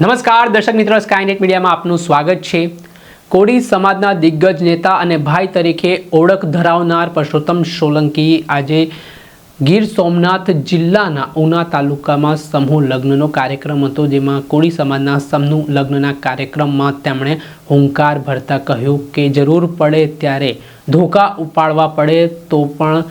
નમસ્કાર, દર્શક મિત્રો સ્કાયનેટ મીડિયામાં આપનું સ્વાગત છે. કોળી સમાજના દિગ્ગજ નેતા અને ભાઈ તરીકે ઓળખ ધરાવનાર પરસોત્તમ સોલંકી આજે ગીર સોમનાથ જિલ્લાના ઉના તાલુકામાં સમૂહ લગ્નનો કાર્યક્રમ હતો, જેમાં કોળી સમાજના સમૂહ લગ્નના કાર્યક્રમમાં તેમણે હુંકાર ભરતા કહ્યું કે જરૂર પડે ત્યારે ધોકા ઉપાડવા પડે તો પણ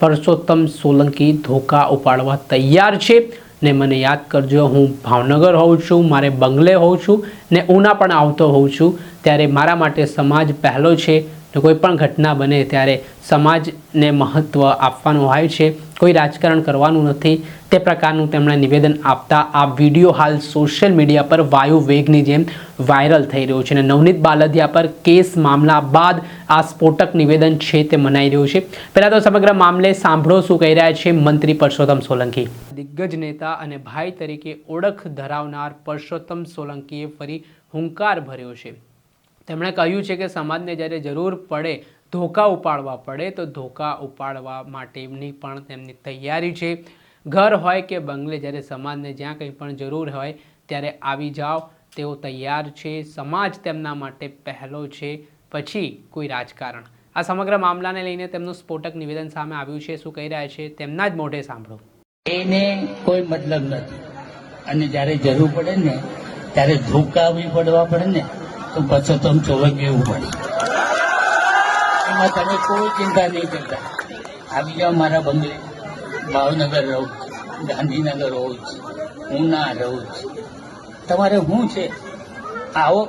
પરસોત્તમ સોલંકી ધોકા ઉપાડવા તૈયાર છે. ને મને યાદ કરજો, હું ભાવનગર હોઉં છું, મારે બંગલે હોઉં છું ને ઉના પણ આવતો હોઉં છું. ત્યારે મારા માટે સમાજ પહેલો છે. ને કોઈ પણ ઘટના બને ત્યારે સમાજને મહત્ત્વ આપવાનું હોય છે, કોઈ રાજકારણ કરવાનું નથી, તે પ્રકારનું તેમણે નિવેદન આપતા આ વીડિયો હાલ સોશિયલ મીડિયા પર વાયુ વેગની જેમ વાયરલ થઈ રહ્યો છે અને નવનીત બાલદિયા પર કેસ મામલા બાદ આ સ્ફોટક નિવેદન છે તે મનાઈ રહ્યું છે. પહેલાં તો સમગ્ર મામલે સાંભળો શું કહી રહ્યા છે મંત્રી પરસોત્તમ સોલંકી. દિગ્ગજ નેતા અને ભાઈ તરીકે ઓળખ ધરાવનાર પરસોત્તમ સોલંકીએ ફરી હુંકાર ભર્યો છે. તેમણે કહ્યું છે કે સમાજને જ્યારે જરૂર પડે ધોકા ઉપાડવા પડે, તો ધોકા ઉપાડવા માટેની પણ તેમની તૈયારી છે. ઘર હોય કે બંગલે, જ્યારે સમાજને જ્યાં કંઈ પણ જરૂર હોય, ત્યારે આવી જાઓ. તેઓ તૈયાર છે. સમાજ તેમના માટે પહેલો છે. પછી કોઈ રાજકારણ. આ સમગ્ર મામલાને લઈને તેમનું સ્ફોટક નિવેદન સામે આવ્યું છે. શું કહી રહ્યા છે? તેમના જ મોઢે સાંભળો. એને કોઈ મતલબ નથી. અને જ્યારે જરૂર પડે ને, ત્યારે ધોકા બી પડવા પડે ને તો પાછા તમે ચોલંકી એવું પડે એમાં તમે કોઈ ચિંતા નહીં કરતા. આવી જાઓ મારા બંગલે. ભાવનગર રહું. છું ગાંધીનગર રહું છું. ઉના રહું છું. તમારે શું છે? આવો.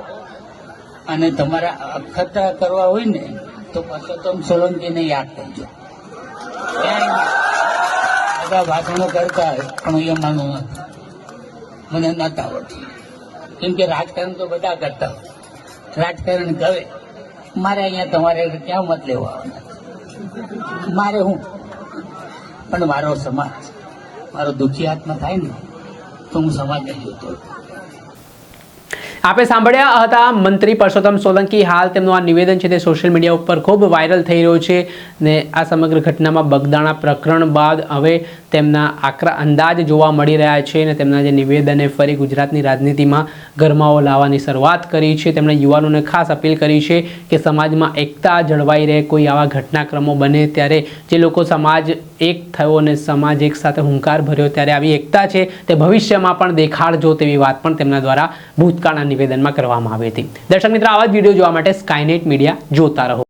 અને તમારા અખતરા કરવા હોય ને, તો પછી તમે સોલંકીને યાદ કરજો. બધા ભાષણો કરતા હોય, પણ એ માનું નથી. મને નતા આવડતું. કેમ કે રાજકારણ તો બધા કરતા હોય. રાજકારણ કરે, મારે અહીંયા તમારે ક્યાં મત લેવો મારે હું? પણ મારો સમાજ, મારો દુઃખી આત્મા થાય ને, તો હું સમાજને જોતો હોઉં. આપે સાંભળ્યા હતા મંત્રી પરસોત્તમ સોલંકી હાલ તેમનું આ નિવેદન છે તે સોશિયલ મીડિયા ઉપર ખૂબ વાયરલ થઈ રહ્યું છે ને આ સમગ્ર ઘટનામાં બગદાણા પ્રકરણ બાદ હવે તેમના આકરા અંદાજ જોવા મળી રહ્યા છે અને તેમના જે નિવેદને ફરી ગુજરાતની રાજનીતિમાં ગરમાવો લાવવાની શરૂઆત કરી છે તેમણે યુવાનોને ખાસ અપીલ કરી છે કે સમાજમાં એકતા જળવાઈ રહે, કોઈ આવા ઘટનાક્રમો બને ત્યારે જે લોકો સમાજ એક થયો અને સમાજ એક સાથે હુંકાર ભર્યો ત્યારે આવી એકતા છે તે ભવિષ્યમાં પણ દેખાડજો તેવી વાત પણ તેમના દ્વારા ભૂતકાળના નિવેદનમાં કરવામાં આવી હતી. દર્શક મિત્રો, આવા જ વીડિયો જોવા માટે સ્કાયનેટ મીડિયા જોતા રહો.